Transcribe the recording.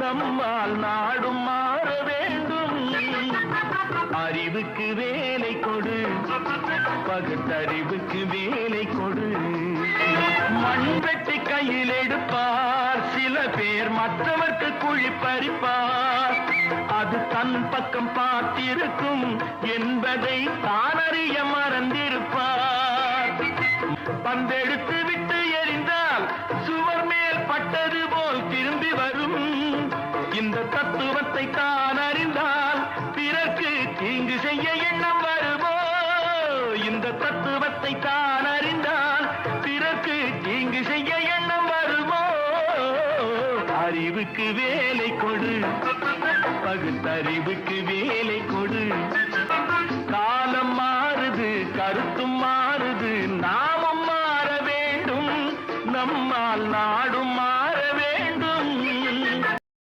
நம்மால் நாடும் மாற வேண்டும். அறிவுக்கு வேலை கொடு. பகுத்தறிவுக்கு வேலை கொடு. மண் வெட்டி கையில் எடுப்பார். சில பேர் மற்றவர்க்கு குழி பறிப்பார். அது தன் பக்கம் பார்த்திருக்கும் என்பதை தானறிய மறந்திருப்பார். பந்தெடுத்து விட்டு இந்த தத்துவத்தை தான் அறிந்தால் பிறர்க்கு தீங்கு செய்ய எண்ணம் வருவோ இந்த தத்துவத்தை தான் அறிந்தால் பிறர்க்கு தீங்கு செய்ய எண்ணம் வருவோ அறிவுக்கு வேலை கொடு. பகுத்தறிவுக்கு வேலை கொடு. காலம் மாறுது கருத்தும் மாறுது. நாமும் மாற வேண்டும். நம்மால் நாடும் மாறும்